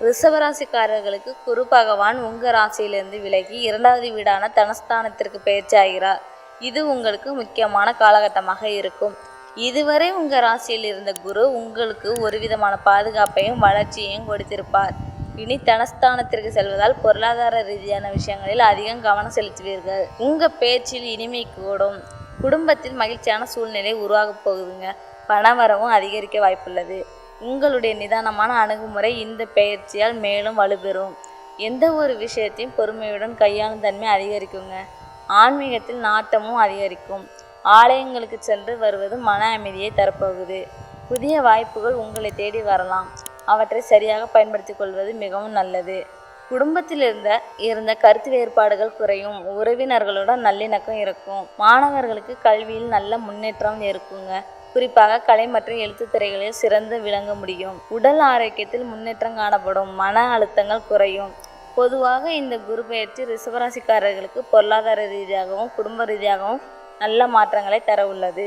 ரிஷபராசிக்காரர்களுக்கு குரு பகவான் உங்க ராசியிலிருந்து விலகி இரண்டாவது வீடான தனஸ்தானத்திற்கு பயிற்சியாகிறார் இது உங்களுக்கு முக்கியமான காலகட்டமாக இருக்கும். இதுவரை உங்க ராசியில் இருந்த குரு உங்களுக்கு ஒரு விதமான பாதுகாப்பையும் வளர்ச்சியையும் கொடுத்திருப்பார். இனி தனஸ்தானத்திற்கு செல்வதால் பொருளாதார ரீதியான விஷயங்களில் அதிகம் கவனம் செலுத்துவீர்கள். உங்க பேச்சில் இனிமை கூடும். குடும்பத்தில் மகிழ்ச்சியான சூழ்நிலை உருவாகப் போகுதுங்க. பணவரவும் அதிகரிக்க வாய்ப்புள்ளது. உங்களுடைய நிதானமான அணுகுமுறை இந்த பயிற்சியால் மேலும் வலுப்பெறும் எந்த ஒரு விஷயத்தையும் பொறுமையுடன் கையாளும் தன்மை அதிகரிக்குங்க. ஆன்மீகத்தில் நாட்டமும் அதிகரிக்கும். ஆலயங்களுக்கு சென்று வருவது மன அமைதியை தரப்போகுது. புதிய வாய்ப்புகள் உங்களை தேடி வரலாம். அவற்றை சரியாக பயன்படுத்தி கொள்வது மிகவும் நல்லது. குடும்பத்தில் இருந்த இருந்த கருத்து வேறுபாடுகள் குறையும். உறவினர்களுடன் நல்லிணக்கம் இருக்கும். மாணவர்களுக்கு கல்வியில் நல்ல முன்னேற்றம் இருக்குங்க. குறிப்பாக கலை மற்றும் எழுத்துத்துறைகளில் சிறந்து விளங்க முடியும். உடல் ஆரோக்கியத்தில் முன்னேற்றம் காணப்படும். மன அழுத்தங்கள் குறையும். பொதுவாக இந்த குரு பயிற்சி ரிஷபராசிக்காரர்களுக்கு பொருளாதார ரீதியாகவும் குடும்ப ரீதியாகவும் நல்ல மாற்றங்களை தர உள்ளது